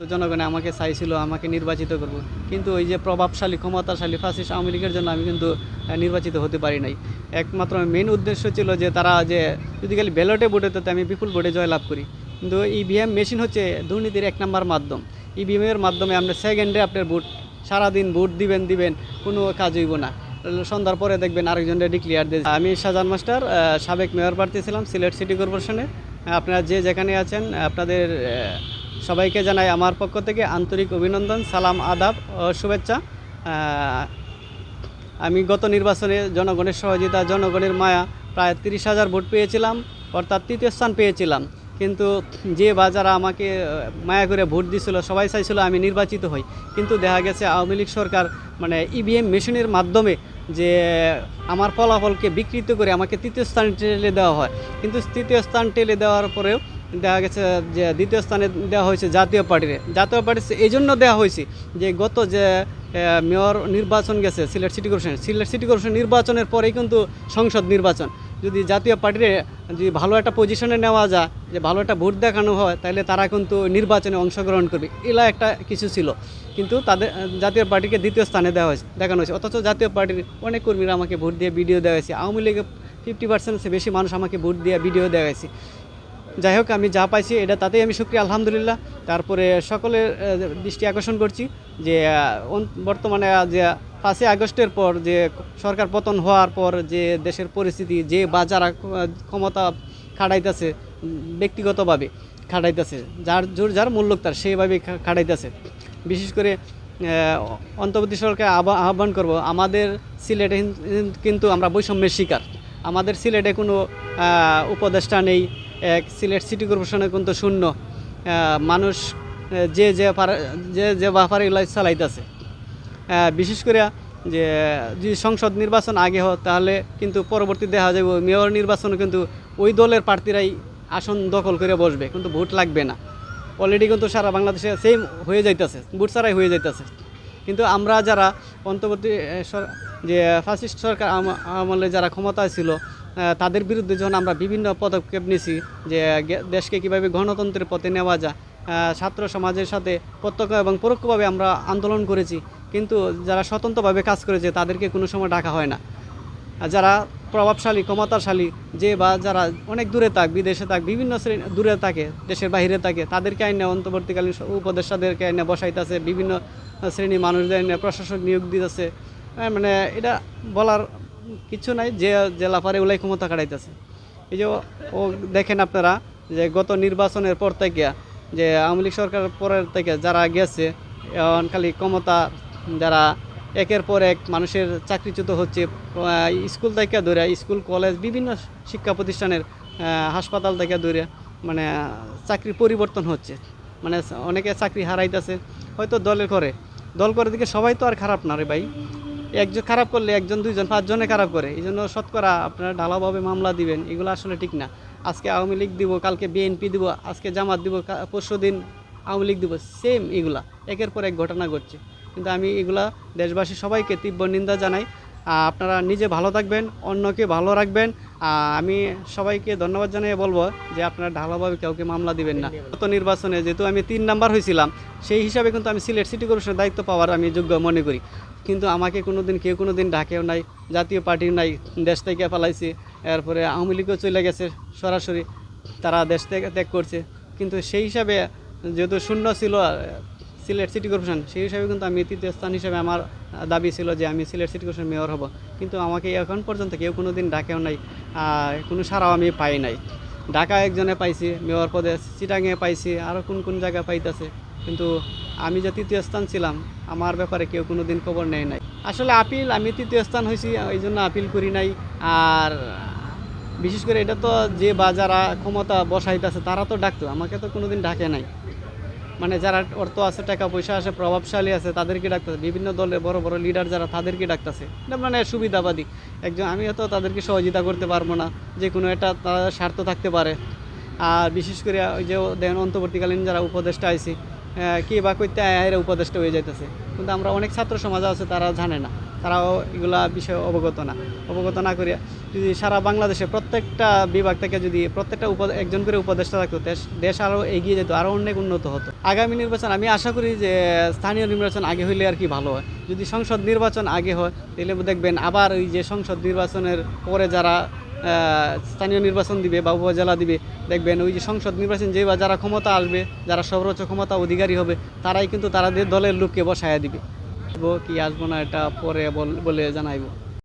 তো জনগণে আমাকে চাইছিল, আমাকে নির্বাচিত করব। কিন্তু ওই যে প্রভাবশালী, ক্ষমতাশালী ফাসিস্ট আওয়ামী লীগের জন্য আমি কিন্তু নির্বাচিত হতে পারি নাই। একমাত্র মেন উদ্দেশ্য ছিল যে তারা যে, যদি খালি ব্যালটে ভোটে তো আমি বিপুল ভোটে জয়লাভ করি। কিন্তু ইভিএম মেশিন হচ্ছে দুর্নীতির এক নাম্বার মাধ্যম। ইভিএমের মাধ্যমে আমরা সেকেন্ডে আপনার ভোট সারাদিন ভোট দিবেন দিবেন, কোনো কাজ হইব না। সন্ধ্যার পরে দেখবেন আরেকজনের ডিক্লিয়ার দিয়ে আমি শাহজাহান মাস্টার সাবেক মেয়র প্রার্থী ছিলাম, সিলেট সিটি কর্পোরেশনে আপনারা যে যেখানে আছেন, আপনাদের সবাইকে জানাই আমার পক্ষ থেকে আন্তরিক অভিনন্দন, সালাম, আদাব ও শুভেচ্ছা। আমি গত নির্বাচনে জনগণের সহযোগিতা, জনগণের মায়া প্রায় তিরিশ হাজার ভোট পেয়েছিলাম, অর্থাৎ তৃতীয় স্থান পেয়েছিলাম। কিন্তু যে বা যারা আমাকে মায়া করে ভোট দিছিল, সবাই চাইছিল আমি নির্বাচিত হই। কিন্তু দেখা গেছে আওয়ামী লীগ সরকার মানে ইভিএম মেশিনের মাধ্যমে যে আমার ফলাফলকে বিকৃত করে আমাকে তৃতীয় স্থান টেলে দেওয়া হয়। কিন্তু তৃতীয় স্থান টেলে দেওয়ার পরেও দেখা গেছে যে দ্বিতীয় স্থানে দেওয়া হয়েছে জাতীয় পার্টিরে। জাতীয় পার্টি এই জন্য দেওয়া হয়েছে যে গত যে মেয়র নির্বাচন গেছে, Sylhet city corporation. Sylhet city corporation নির্বাচনের পরেই কিন্তু সংসদ নির্বাচন। যদি জাতীয় পার্টিরে যদি ভালো একটা পজিশনে নেওয়া যায়, যে ভালো একটা ভোট দেখানো হয়, তাহলে তারা কিন্তু নির্বাচনে অংশগ্রহণ করবে। এলা একটা কিছু ছিল। কিন্তু তাদের জাতীয় পার্টিকে দ্বিতীয় স্থানে দেওয়া হয়েছে, দেখানো হয়েছে। অথচ জাতীয় পার্টির অনেক কর্মীরা আমাকে ভোট দিয়ে ভিডিও দেওয়া হয়েছে। আওয়ামী লীগের ফিফটি পার্সেন্ট বেশি মানুষ আমাকে ভোট দিয়ে ভিডিও দেওয়া হয়েছে। যাই হোক, আমি যা পাইছি, এটা তাতেই আমি সুক্রিয়া আলহামদুলিল্লাহ। তারপরে সকলের দৃষ্টি আকর্ষণ করছি যে বর্তমানে যে পাঁচই আগস্টের পর যে সরকার পতন হওয়ার পর যে দেশের পরিস্থিতি, যে বা যারা ক্ষমতা খাটাইতেছে, ব্যক্তিগতভাবে খাটাইতেছে, যার জোর, যার মূল্য তার সেইভাবে খাটাইতেছে। বিশেষ করে অন্তর্বর্তী সরকার আহ্বান করব, আমাদের সিলেটে কিন্তু আমরা বৈষম্যের শিকার। আমাদের সিলেটে কোনো উপদেষ্টা নেই সিলেট সিটি কর্পোরেশনে কিন্তু শূন্য। মানুষ যে যে যে যে ব্যাপারে এগুলো চালাইতেছে। বিশেষ করে যে, যদি সংসদ নির্বাচন আগে হয়, তাহলে কিন্তু পরবর্তী দেখা যাবে মেয়র নির্বাচনে কিন্তু ওই দলের প্রার্থীরাই আসন দখল করে বসবে, কিন্তু ভোট লাগবে না। অলরেডি কিন্তু সারা বাংলাদেশে সেম হয়ে যাইতেছে, ভোট ছাড়াই হয়ে যাইতেছে। কিন্তু আমরা যারা অন্তর্বর্তী যে ফাসিস্ট সরকার আমলে যারা ক্ষমতায় ছিল তাদের বিরুদ্ধে যখন আমরা বিভিন্ন পদক্ষেপ নিছি যে দেশকে কীভাবে গণতন্ত্রের পথে নেওয়া যায় ছাত্র সমাজের সাথে প্রত্যক্ষ এবং পরোক্ষভাবে আমরা আন্দোলন করেছি, কিন্তু যারা স্বতন্ত্রভাবে কাজ করেছে তাদেরকে কোনো সময় ডাকা হয় না। যারা প্রভাবশালী ক্ষমতাশালী যে বা যারা অনেক দূরে থাক বিদেশে থাক বিভিন্ন শ্রেণি দূরে থাকে দেশের বাইরে থাকে তাদেরকে আইনে অন্তর্বর্তীকালীন উপদেষ্টাদেরকে আইনে বসাইতেছে বিভিন্ন শ্রেণি মানুষদের আইনে প্রশাসক নিয়োগ দিতেছে। হ্যাঁ, মানে এটা বলার কিছু নাই যে জেলা পারে ওলাই ক্ষমতা কাটাইতেছে এই যে ও দেখেন আপনারা যে গত নির্বাচনের পর থেকে যে আওয়ামী লীগ সরকার পরের থেকে যারা গেছে এখন খালি ক্ষমতা যারা একের পর এক মানুষের চাকরিচ্যুত হচ্ছে স্কুল থেকে ধরে স্কুল কলেজ বিভিন্ন শিক্ষা প্রতিষ্ঠানের হাসপাতাল থেকে ধরে মানে আহ, চাকরির পরিবর্তন হচ্ছে। মানে অনেকে চাকরি হারাইতেছে হয়তো দলের করে দল করে দিকে সবাই তো আর খারাপ না রে ভাই। একজন খারাপ করলে একজন দুইজন পাঁচজনে খারাপ করে। এই জন্য শতকরা আপনারা ঢালাওভাবে মামলা দিবেন এগুলো আসলে ঠিক না। আজকে আওয়ামী লীগ দিব কালকে বিএনপি দিব আজকে জামাত দিব পরশু দিন আওয়ামী লীগ দিব সেম এগুলা। একের পর এক ঘটনা ঘটছে। কিন্তু আমি এগুলা দেশবাসী সবাইকে তীব্র নিন্দা জানাই। আপনারা নিজে ভালো থাকবেন অন্যকে ভালো রাখবেন। আমি সবাইকে ধন্যবাদ জানিয়ে বলব যে আপনারা ঢালাওভাবে কাউকে মামলা দিবেন না। গত নির্বাচনে যেহেতু আমি তিন নাম্বার হয়েছিলাম সেই হিসাবে কিন্তু আমি সিলেট সিটি কর্পোরেশনের দায়িত্ব পাওয়ার আমি যোগ্য মনে করি। কিন্তু আমাকে কোনো দিন কেউ কোনো দিন ডাকেও নাই জাতীয় পার্টি নাই দেশ থেকে পালাইছে। এরপরে আওয়ামী লীগও চলে গেছে সরাসরি তারা দেশ থেকে ত্যাগ করছে। কিন্তু সেই হিসাবে যেহেতু শূন্য ছিল সিলেট সিটি কর্পোরেশন, সেই হিসাবে কিন্তু আমি তৃতীয় স্থান হিসাবে আমার দাবি ছিল যে আমি সিলেট সিটি কর্পোরেশন মেয়র হব। কিন্তু আমাকে এখন পর্যন্ত কেউ কোনো দিন ডাকেও নাই কোনো সারাও আমি পাই নাই। ঢাকা একজনে পাইছি, মেয়র পদে চিটাঙে পাইছি আরও কোন কোন জায়গায় পাইতেছে। কিন্তু আমি যে তৃতীয় স্থান ছিলাম, আমার ব্যাপারে কেউ কোনো দিন খবর নেয় নাই। আসলে আপিল, আমি তৃতীয় স্থান হয়েছি এই জন্য আপিল করি নাই। আর বিশেষ করে এটা তো যে বা যারা ক্ষমতা বসাইতেছে, তারা তো ডাকতো, আমাকে তো কোনো দিন ডাকে নাই। মানে যারা অর্থ আছে, টাকা পয়সা আছে, প্রভাবশালী আছে, তাদেরকে ডাকতেছে। বিভিন্ন দলের বড় বড় লিডার যারা, তাদেরকে ডাকতেছে। এটা মানে সুবিধাবাদী। একজন আমি হয়তো তাদেরকে সহযোগিতা করতে পারব না। যে কোনো একটা তাদের স্বার্থ থাকতে পারে। আর বিশেষ করে ওই যে দেখেন, অন্তর্বর্তীকালীন যারা উপদেষ্টা আইসি কি বা করতে উপদেষ্টা হয়ে যাইতেছে। কিন্তু আমরা অনেক ছাত্র সমাজ আছে, তারা জানে না। তারাও এগুলা বিষয়ে অবগত না। অবগত না করিয়া যদি সারা বাংলাদেশে প্রত্যেকটা বিভাগ থেকে যদি প্রত্যেকটা উপ একজন করে উপদেষ্টা থাকতো, দেশ দেশ আরও এগিয়ে যেত আরও অনেক উন্নত হতো। আগামী নির্বাচন, আমি আশা করি যে স্থানীয় নির্বাচন আগে হইলে আর কি ভালো হয়। যদি সংসদ নির্বাচন আগে হয়, তাহলে দেখবেন আবার ওই যে সংসদ নির্বাচনের পরে যারা স্থানীয় নির্বাচন দিবে বা উপজেলা দিবে, দেখবেন ওই যে সংসদ নির্বাচন যে বা যারা ক্ষমতা আসবে, যারা সর্বোচ্চ ক্ষমতা অধিকারী হবে, তারাই কিন্তু তাদের দলের লোককে বসায়া দিবে। আসব কি আসব না এটা পরে বল- জানাইবো।